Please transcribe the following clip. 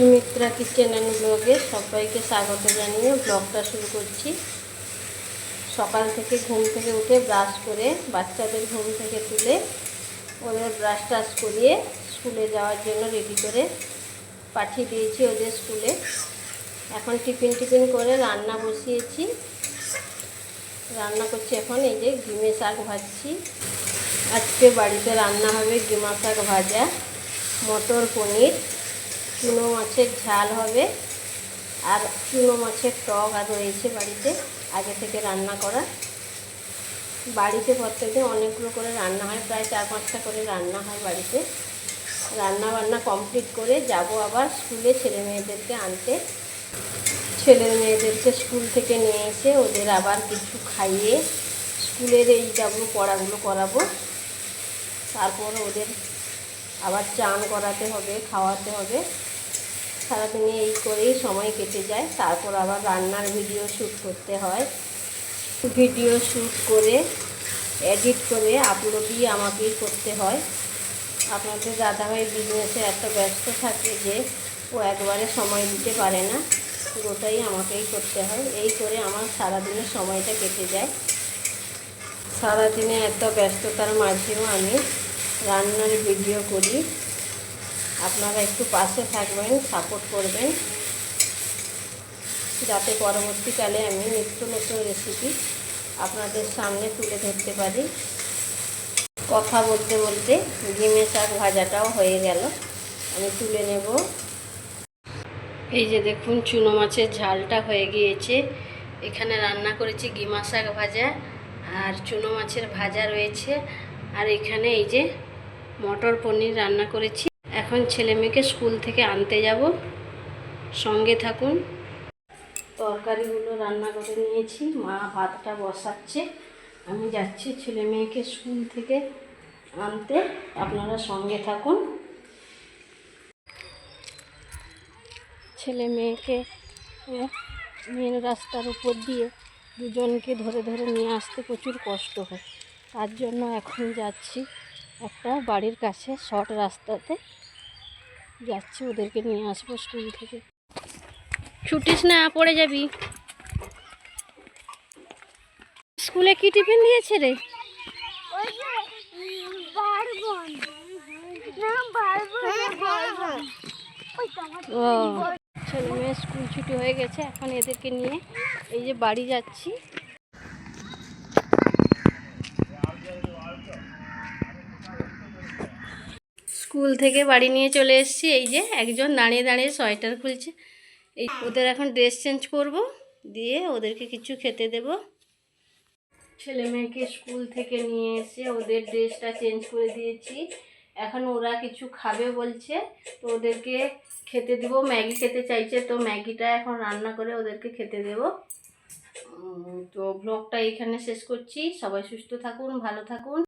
Sumitra kitchen and ব্লগে সবাইকে স্বাগত জানিয়ে ব্লগটা শুরু করছি। সকাল থেকে ঘুম থেকে উঠে ব্রাশ করে বাচ্চাদের ঘুম থেকে তুলে ওদের ব্রাশ টাশ করিয়ে স্কুলে যাওয়ার জন্য রেডি করে পাঠিয়ে দিয়েছি ওদের স্কুলে। এখন টিফিন টিফিন করে রান্না বসিয়েছি। রান্না করছি এখন, এই যে ডিমে শাক ভাজছি। আজকে বাড়িতে রান্না হবে ডিমা শাক ভাজা, মটর পনির চুনো মাছের ঝাল হবে। আর চুনো মাছের টক আর রয়েছে বাড়িতে, আগে থেকে রান্না করা। বাড়িতে প্রত্যেকদিন অনেকগুলো করে রান্না হয়, প্রায় চার পাঁচটা করে রান্না হয় বাড়িতে। রান্না বান্না কমপ্লিট করে যাব আবার স্কুলে ছেলে মেয়েদেরকে আনতে। ছেলে মেয়েদেরকে স্কুল থেকে নিয়ে এসে ওদের আবার কিছু খাইয়ে স্কুলের এই যাব, পড়াগুলো করাবো। তারপর ওদের আবার চান করাতে হবে, খাওয়াতে হবে। সারাদিনে এই করেই সময় কেটে যায়। তারপর আবার রান্নার ভিডিও শ্যুট করতে হয়। ভিডিও শ্যুট করে এডিট করে আপলোডই আমাকেই করতে হয়। আপনাদের দাদাভাই বিজনেসে এত ব্যস্ত থাকে যে ও একবারে সময় দিতে পারে না। পুরোটাই আমাকেই করতে হয়। এই করে আমার সারাদিনের সময়টা কেটে যায়। সারাদিনে এত ব্যস্ততার মাঝেও আমি রান্নার ভিডিও করি। আপনারা একটু পাশে থাকবেন সাপোর্ট করবেন। যাতে পরবর্তীকালে আমি নিত্য নতুন রেসিপি আপনাদের সামনে তুলে ধরতে পারি। কথা বলতে বলতে ডিমে শাক ভাজাটাও হয়ে গেল। আমি তুলে নেব। এই যে দেখুন, চুনো মাছের ঝালটা হয়ে গিয়েছে। এখানে রান্না করেছি গিমা শাক ভাজা আর চুনো মাছের ভাজা রয়েছে। আর এখানে এই যে মটর পনির রান্না করেছি। এখন ছেলে মেয়েকে স্কুল থেকে আনতে যাব। সঙ্গে থাকুন। তরকারিগুলো রান্না করে নিয়েছি। মা ভাতটা বসাচ্ছে। আমি যাচ্ছি ছেলে মেয়েকে স্কুল থেকে আনতে। আপনারা সঙ্গে থাকুন। ছেলে মেয়েকে মেন রাস্তার উপর দিয়ে দুজনকে ধরে ধরে নিয়ে আসতে প্রচুর কষ্ট হয়। তার জন্য এখন যাচ্ছি একটা বাড়ির কাছে, শর্ট রাস্তাতে। যাচ্ছি ওদেরকে নিয়ে আসব স্কুল থেকে। ছুটিস না পড়ে যাবি। স্কুলে কি টিফিন দিয়েছে রে? ওই যে উম, বারবন। না বারবন বারবন। ওই তো আমার ও ছেলে মেয়ে স্কুল ছুটি হয়ে গেছে এখন এদেরকে নিয়ে এই যে বাড়ি যাচ্ছি। স্কুল থেকে বাড়ি নিয়ে চলে এসেছি। এই যে একজন দাঁড়িয়ে দাঁড়িয়ে সোয়েটার খুলছে। এই ওদের এখন ড্রেস চেঞ্জ করব, দিয়ে ওদেরকে কিছু খেতে দেব। ছেলে মেয়েকে স্কুল থেকে নিয়ে এসে ওদের ড্রেসটা চেঞ্জ করে দিয়েছি। এখন ওরা কিছু খাবে বলছে, তো ওদেরকে খেতে দেব। ম্যাগি খেতে চাইছে, তো ম্যাগিটা এখন রান্না করে ওদেরকে খেতে দেব। তো ব্লগটা এখানে শেষ করছি। সবাই সুস্থ থাকুন, ভালো থাকুন।